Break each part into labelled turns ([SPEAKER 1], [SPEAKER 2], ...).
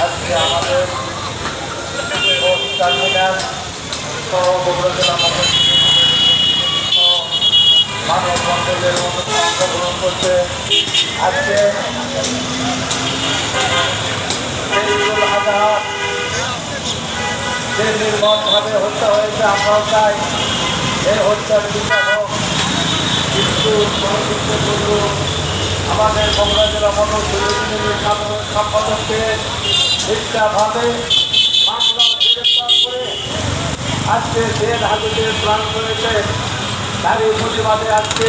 [SPEAKER 1] আজকে আমাদের post terminal সহ বগুড়া জেলা মানব মন্ডলের অংশগ্রহণ করতে আজকে যে নির্মমভাবে হত্যা হয়েছে আমরাও চাই এই হত্যার বিচার হোক কিন্তু সংযুক্ত করল আমাদের বগুড়া জেলা মন্ডল সুযোগী সম্পাদককে মিথ্যাভাবে মামলা আজকে জেল হাজতে প্রাণ করেছে। তারই প্রতিবাদে আজকে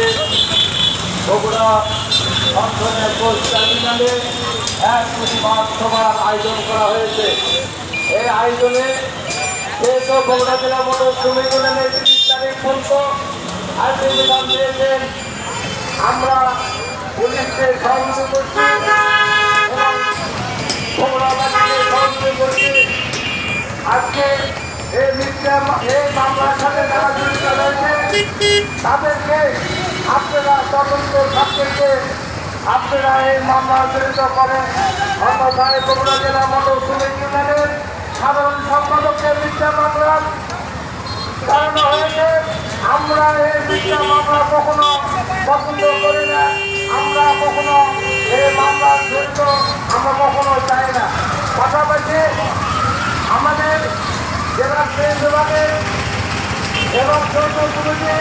[SPEAKER 1] বগুড়া অঞ্চলের পোস্ট টার্মিনালে এক প্রতিবাদ সভার আয়োজন করা হয়েছে। এই আয়োজনে যেহেতু বগুড়া জেলা মোটর শ্রমিক ইউনিয়নের তিরিশ তারিখ পর্যন্ত আমরা পুলিশকে সহযোগিতা করছি। বগুড়াবাসীকে করছি। আজকে এই মিথ্যা এই মামলার সাথে যারা জড়িত রয়েছে, তাদেরকে আপনারা তদন্ত সাপেক্ষে আপনারা এই মামলা জড়িত করেন। অন্যথায় বগুড়া জেলা মন্ডল শ্রমিক ইউনিয়নের সাধারণ সম্পাদককে মিথ্যা মামলা কারণ হয়েছে। আমরা এই মিথ্যা মামলা কখনো পছন্দ করি না। আমরা কখনো এই মামলা জড়িত আমরা কখনো চাই না। পাশাপাশি আমাদের জেলা ট্রেন বিভাগের এবং যৌথ কমিটি